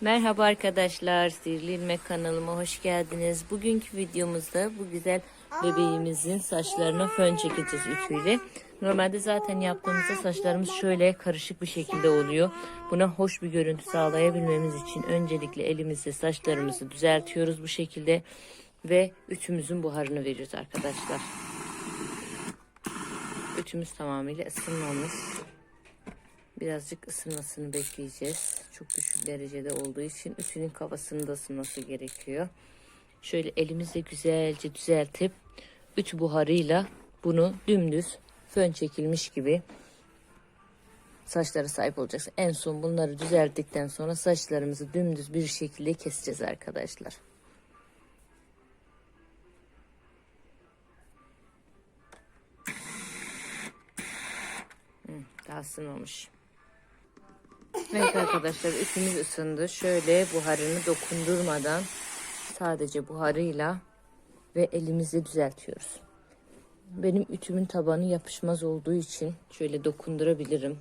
Merhaba arkadaşlar, Sihirli kanalıma hoş geldiniz. Bugünkü videomuzda bu güzel bebeğimizin saçlarına fön çekeceğiz ütüyle. Normalde zaten yaptığımızda saçlarımız şöyle karışık bir şekilde oluyor. Buna hoş bir görüntü sağlayabilmemiz için öncelikle elimizle saçlarımızı düzeltiyoruz bu şekilde. Ve ütümüzün buharını veriyoruz arkadaşlar. Ütümüz tamamıyla ısınmamış. Birazcık ısınmasını bekleyeceğiz. Çok düşük derecede olduğu için ütünün kafasının da ısınması gerekiyor. Şöyle elimizle güzelce düzeltip ütü buharıyla bunu dümdüz fön çekilmiş gibi saçlara sahip olacaksın. En son bunları düzelttikten sonra saçlarımızı dümdüz bir şekilde keseceğiz arkadaşlar. Daha ısınmamış. Evet arkadaşlar ütümüz ısındı. Şöyle buharını dokundurmadan sadece buharıyla ve elimizle düzeltiyoruz. Benim ütümün tabanı yapışmaz olduğu için şöyle dokundurabilirim.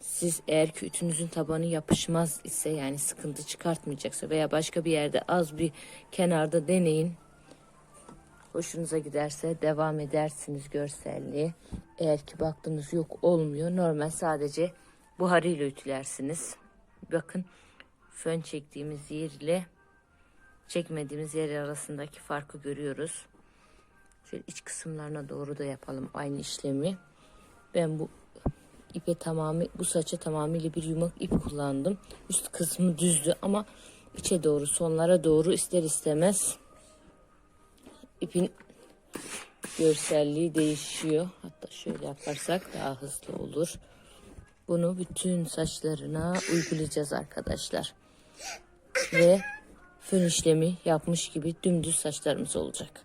Siz eğer ki ütünüzün tabanı yapışmaz ise yani sıkıntı çıkartmayacaksa veya başka bir yerde az bir kenarda deneyin. Hoşunuza giderse devam edersiniz görselliğe. Eğer ki baktınız yok olmuyor normal sadece buharıyla ütülersiniz. Bakın fön çektiğimiz yer ile çekmediğimiz yer arasındaki farkı görüyoruz. Şöyle iç kısımlarına doğru da yapalım aynı işlemi. Ben bu ipe tamamı bu saça tamamıyla bir yumak ip kullandım. Üst kısmı düzdü ama içe doğru sonlara doğru ister istemez ipin görselliği değişiyor. Hatta şöyle yaparsak daha hızlı olur. Bunu bütün saçlarına uygulayacağız arkadaşlar. Ve fön işlemi yapmış gibi dümdüz saçlarımız olacak.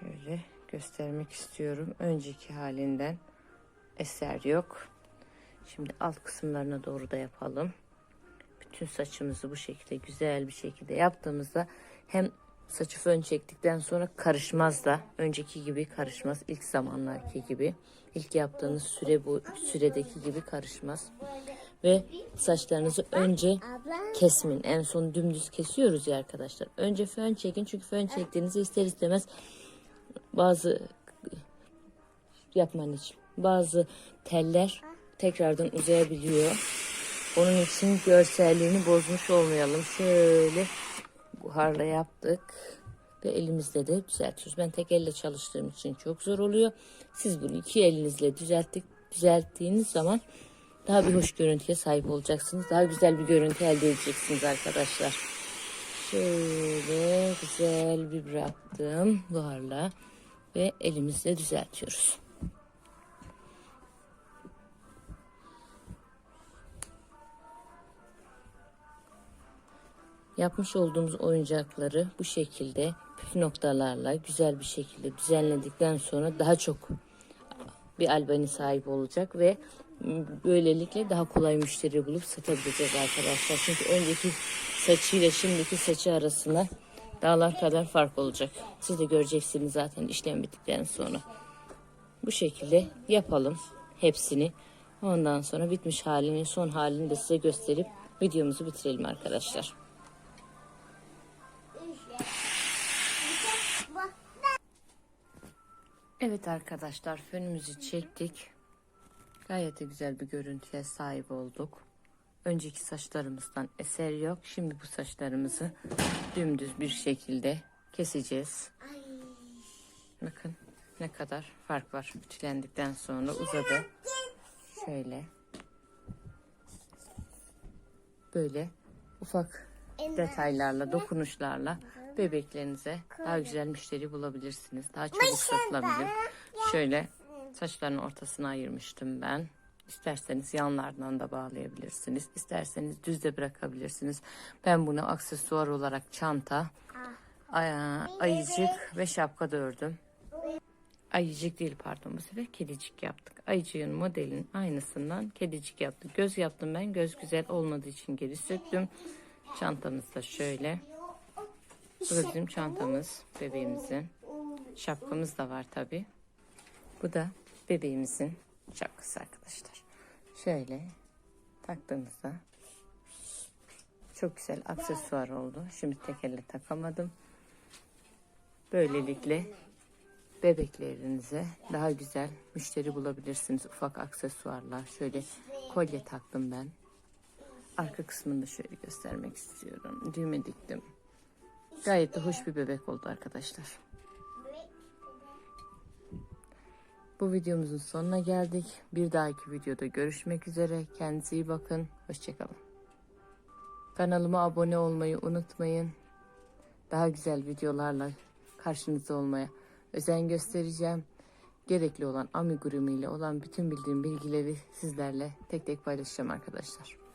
Şöyle göstermek istiyorum. Önceki halinden eser yok. Şimdi alt kısımlarına doğru da yapalım. Bütün saçımızı bu şekilde güzel bir şekilde yaptığımızda hem saçı fön çektikten sonra karışmaz da önceki gibi karışmaz. İlk zamanlarki gibi. ilk yaptığınız süre bu süredeki gibi karışmaz. Ve saçlarınızı önce kesmeyin. En son dümdüz kesiyoruz ya arkadaşlar. Önce fön çekin çünkü fön çektiğinizde ister istemez bazı yapma anneciğim. Bazı teller tekrardan uzayabiliyor. Onun için görselliğini bozmuş olmayalım. Şöyle buharla yaptık ve elimizle de düzeltiyoruz. Ben tek elle çalıştığım için çok zor oluyor. Siz bunu iki elinizle düzelttik, düzelttiğiniz zaman daha bir hoş görüntüye sahip olacaksınız. Daha güzel bir görüntü elde edeceksiniz arkadaşlar. Şöyle güzel bir bıraktım buharla ve elimizle düzeltiyoruz. Yapmış olduğumuz oyuncakları bu şekilde püf noktalarla güzel bir şekilde düzenledikten sonra daha çok bir albani sahip olacak ve böylelikle daha kolay müşteri bulup satabileceğiz arkadaşlar. Çünkü önceki saçıyla şimdiki saçı arasında dağlar kadar fark olacak. Siz de göreceksiniz zaten işlem bittikten sonra. Bu şekilde yapalım hepsini. Ondan sonra bitmiş halini, son halini de size gösterip videomuzu bitirelim arkadaşlar. Evet arkadaşlar fönümüzü çektik. Gayet de güzel bir görüntüye sahip olduk. Önceki saçlarımızdan eser yok. Şimdi bu saçlarımızı dümdüz bir şekilde keseceğiz. Bakın ne kadar fark var. Ütülendikten sonra uzadı. Şöyle. Böyle ufak detaylarla, dokunuşlarla bebeklerinize daha güzel müşteri bulabilirsiniz. Daha çabuk satılabilir. Şöyle saçların ortasına ayırmıştım ben. İsterseniz yanlardan da bağlayabilirsiniz. İsterseniz düz de bırakabilirsiniz. Ben bunu aksesuar olarak çanta, ay- ayıcık ve şapka da ördüm. Ayıcık değil pardon bu sefer kedicik yaptık. Ayıcığın modelin aynısından kedicik yaptık. Göz yaptım ben. Göz güzel olmadığı için geri söktüm. Çantamız da şöyle. Bu da bizim çantamız bebeğimizin. Şapkamız da var tabi. Bu da bebeğimizin şapkası arkadaşlar. Şöyle taktığımızda çok güzel aksesuar oldu. Şimdi tek elle takamadım. Böylelikle bebeklerinize daha güzel müşteri bulabilirsiniz. Ufak aksesuarlar. Şöyle kolye taktım ben. Arka kısmını da şöyle göstermek istiyorum. Düğme diktim. Gayet de hoş bir bebek oldu arkadaşlar. Bu videomuzun sonuna geldik. Bir dahaki videoda görüşmek üzere. Kendinize iyi bakın. Hoşçakalın. Kanalıma abone olmayı unutmayın. Daha güzel videolarla karşınızda olmaya özen göstereceğim. Gerekli olan amigurumi ile olan bütün bildiğim bilgileri sizlerle tek tek paylaşacağım arkadaşlar.